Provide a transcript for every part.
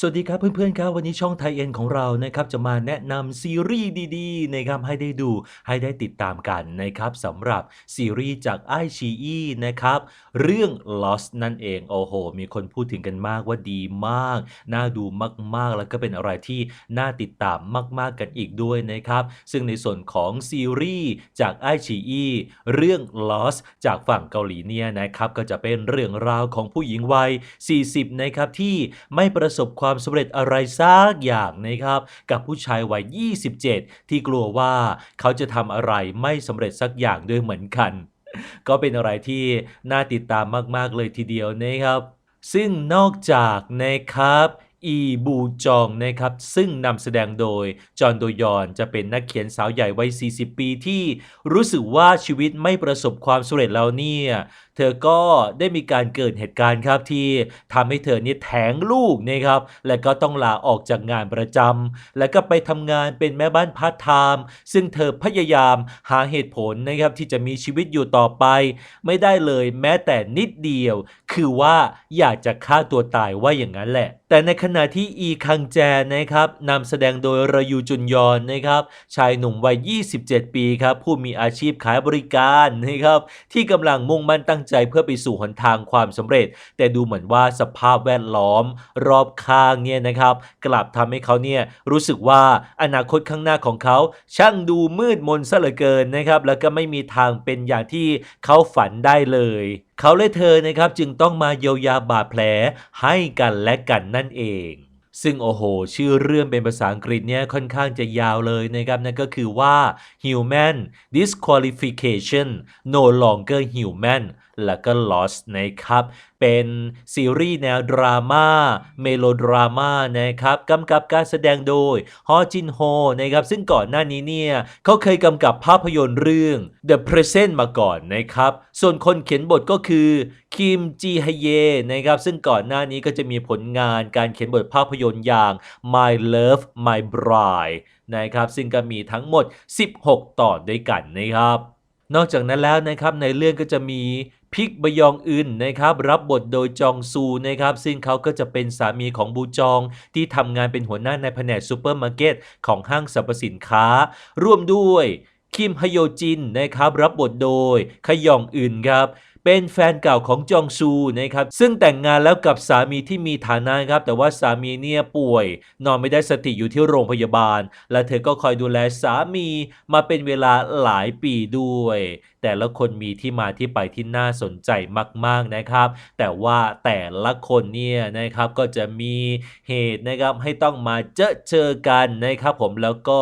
สวัสดีครับเพื่อนๆครับวันนี้ช่องไทยเอ็นของเรานะครับจะมาแนะนำซีรีส์ดีๆนะครับให้ได้ดูให้ได้ติดตามกันนะครับสำหรับซีรีส์จากไอชีอีนะครับเรื่อง Lost นั่นเองโอ้โห มีคนพูดถึงกันมากว่าดีมาก น่าดูมากๆ แล้วก็เป็นอะไรที่น่าติดตามมากๆกันอีกด้วยนะครับซึ่งในส่วนของซีรีส์จากไอชีอีเรื่อง Lost จากฝั่งเกาหลีเนี่ยนะครับก็จะเป็นเรื่องราวของผู้หญิงวัย 40 นะครับที่ไม่ประสบความความสำเร็จอะไรสักอย่างนะครับ กับผู้ชายวัย 27 ที่กลัวว่าเขาจะทำอะไรไม่สำเร็จสักอย่างด้วยเหมือนกัน ก็เป็นอะไรที่น่าติดตามมาก ๆ เลยทีเดียวนะครับ ซึ่งนอกจากนะครับ อีบูจองนะครับซึ่งนำแสดงโดย จอห์นโดยอนจะเป็นนักเขียนสาวใหญ่วัย 40 ปีที่รู้สึกว่าชีวิตไม่ประสบความสำเร็จแล้วเนี่ยเธอก็ได้มีการเกิดเหตุการณ์ครับที่ทำให้เธอนี่แท้งลูกนะครับและก็ต้องลาออกจากงานประจำและก็ไปทำงานเป็นแม่บ้านพาร์ทไทม์ซึ่งเธอพยายามหาเหตุผลนะครับที่จะมีชีวิตอยู่ต่อไป ไม่ได้เลยแม้แต่นิดเดียว คือว่าอยากจะฆ่าตัวตายว่าอย่างนั้นแหละ แต่ในขณะที่อีคังแจนะครับนำแสดงโดยรายูจุนยอนนะครับ ชายหนุ่มวัย 27 ปีครับผู้มีอาชีพขายบริการนะครับที่กำลังมุ่งมั่นตั้งใจเพื่อไปสู่หนทางความสำเร็จ แต่ดูเหมือนว่าสภาพแวดล้อม รอบข้างเนี่ยนะครับ กลับทำให้เขาเนี่ยรู้สึกว่าอนาคตข้างหน้าของเขาช่างดูมืดมนซะเหลือเกินนะครับ แล้วก็ไม่มีทางเป็นอย่างที่เขาฝันได้เลย เขาและเธอนะครับจึงต้ององมาเยียวยาบาดแผลให้กันและกันนั่นเองซึ่งโอ้โห ชื่อเรื่องเป็นภาษาอังกฤษเนี่ยค่อนข้างจะยาวเลยนะครับ นั่นก็คือว่า human disqualification no longer human แล้วก็ lost นะครับเป็นซีรีส์แนวดราม่าเมโลดราม่านะครับกำกับการแสดงโดยฮอจินโฮนะครับซึ่งก่อนหน้านี้เนี่ยเขาเคยกำกับภาพยนตร์เรื่อง The Present มาก่อนนะครับ ส่วนคนเขียนบทก็คือคิมจีฮเยนะครับซึ่งก่อนหน้านี้ก็จะมีผลงานการเขียนบทภาพยนตร์อย่าง My Love My Bride นะครับซึ่งก็มีทั้งหมด 16 ตอนด้วยกันนะครับ นอกจากนั้นแล้วนะครับในเรื่องก็จะมีพิกบยองอึนนะครับรับบทโดยจองซูนะครับซึ่งเขาก็จะเป็นสามีของบูจองที่ทำงานเป็นหัวหน้าในแผนกซูเปอร์มาร์เก็ตของห้างสรรพสินค้า ร่วมด้วยคิมฮโยจินนะครับรับบทโดยขยองอึนครับ เป็นแฟนเก่าของจองซูนะครับซึ่งแต่งงานแล้วกับสามีที่มีฐานะครับแต่ว่าสามีเนี่ยป่วย นอนไม่ได้สติอยู่ที่โรงพยาบาล และเธอก็คอยดูแลสามีมาเป็นเวลาหลายปีด้วย แต่ละคนมีที่มาที่ไปที่น่าสนใจมาก ๆนะครับ แต่ว่าแต่ละคนเนี่ยนะครับก็จะมีเหตุนะครับให้ต้องมาเจอเจอกันนะครับผมแล้วก็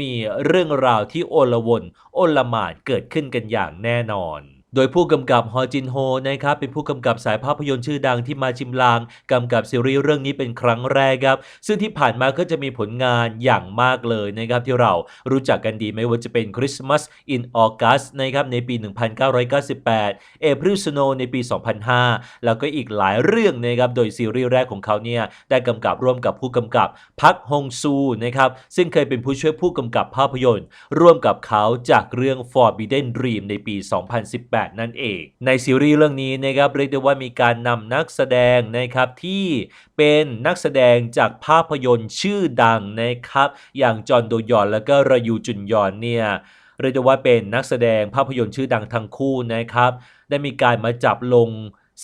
มีเรื่องราวที่โอลวนโอลหมานเกิดขึ้นกันอย่างแน่นอน โดยผู้กำกับฮอจินโฮนะครับเป็นผู้กำกับสายภาพยนตร์ชื่อดังที่มาชิมลางกำกับซีรีส์เรื่องนี้เป็นครั้งแรกครับซึ่งที่ผ่านมาก็จะมีผลงานอย่างมากเลยนะครับที่เรารู้จักกันดีไม่ว่าจะเป็น Christmas in August นะครับในปี 1998 April Snow ในปี 2005 แล้วก็อีกหลายเรื่องนะครับโดยซีรีส์แรกของเขาเนี่ยได้กำกับร่วมกับผู้กำกับพักฮงซูนะครับซึ่งเคยเป็นผู้ช่วยผู้กำกับภาพยนตร์ ร่วมกับเขาจากเรื่อง Forbidden Dream ในปี 2018นั่นเอง ในซีรีส์เรื่องนี้นะครับเรียกได้ว่ามีการนำนักแสดงนะครับที่เป็นนักแสดงจากภาพยนตร์ชื่อดังนะครับอย่างจอห์นโดยอนและก็รยูจุนยอนเนี่ยเรียกได้ว่าเป็นนักแสดงภาพยนตร์ชื่อดังทั้งคู่นะครับ ได้มีการมาจับลง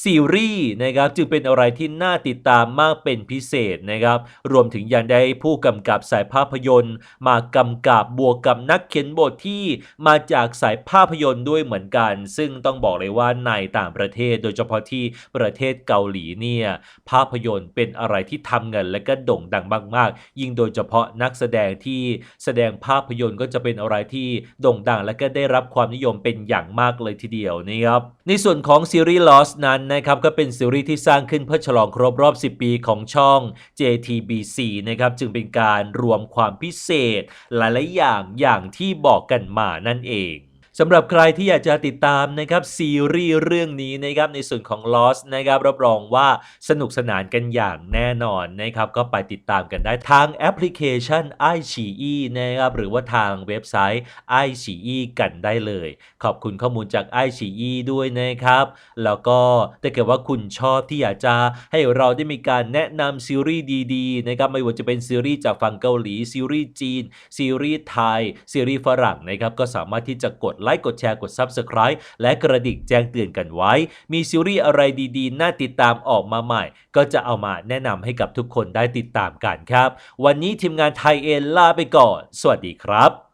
ซีรีส์นะครับจึงเป็นอะไรที่น่าติดตามมากเป็นพิเศษนะครับ รวมถึงยังได้ผู้กำกับสายภาพยนตร์ มากำกับบวกกับนักเขียนบทที่มาจากสายภาพยนตร์ด้วยเหมือนกัน ซึ่งต้องบอกเลยว่าในต่างประเทศ โดยเฉพาะที่ประเทศเกาหลีเนี่ยภาพยนตร์เป็นอะไรที่ทำเงินและก็โด่งดังมากๆ ยิ่งโดยเฉพาะนักแสดงที่แสดงภาพยนตร์ก็จะเป็นอะไรที่โด่งดังและก็ได้รับความนิยมเป็นอย่างมากเลยทีเดียวนะครับในส่วนของซีรีส์ Lost นั้นนะครับก็เป็นซีรีส์ที่สร้างขึ้นเพื่อฉลองครบรอบ 10 ปีของช่อง JTBC นะครับจึงเป็นการรวมความพิเศษ หลายๆอย่างอย่างที่บอกกันมานั่นเอง สำหรับใครที่อยากจะติดตามนะครับซีรีส์เรื่องนี้นะครับในส่วนของ Lost นะครับรับรองว่าสนุกสนานกันอย่างแน่นอนนะครับก็ไปติดตามกันได้ทางแอปพลิเคชัน i อ e นะครับหรือว่าทางเว็บไซต์ i อ e กันได้เลย ขอบคุณข้อมูลจาก i อ e ด้วยนะครับแล้วก็ถ้าเกิดว่าคุณชอบที่อยากจะให้เราได้มีการแนะนำซีรีส์ดีๆนะครับไม่ว่าจะเป็นซีรีส์จากฝั่งเกาหลีซีรีส์จีนซีรีส์ไทยซีรีส์ฝรั่งนะครับก็สามารถที่จะกดไลค์กดแชร์กด Subscribe และกระดิ่งแจ้งเตือนกันไว้ มีซีรีส์อะไรดีๆ น่าติดตามออกมาใหม่ ก็จะเอามาแนะนำให้กับทุกคนได้ติดตามกันครับ วันนี้ทีมงานไทยเอ็นลาไปก่อน สวัสดีครับ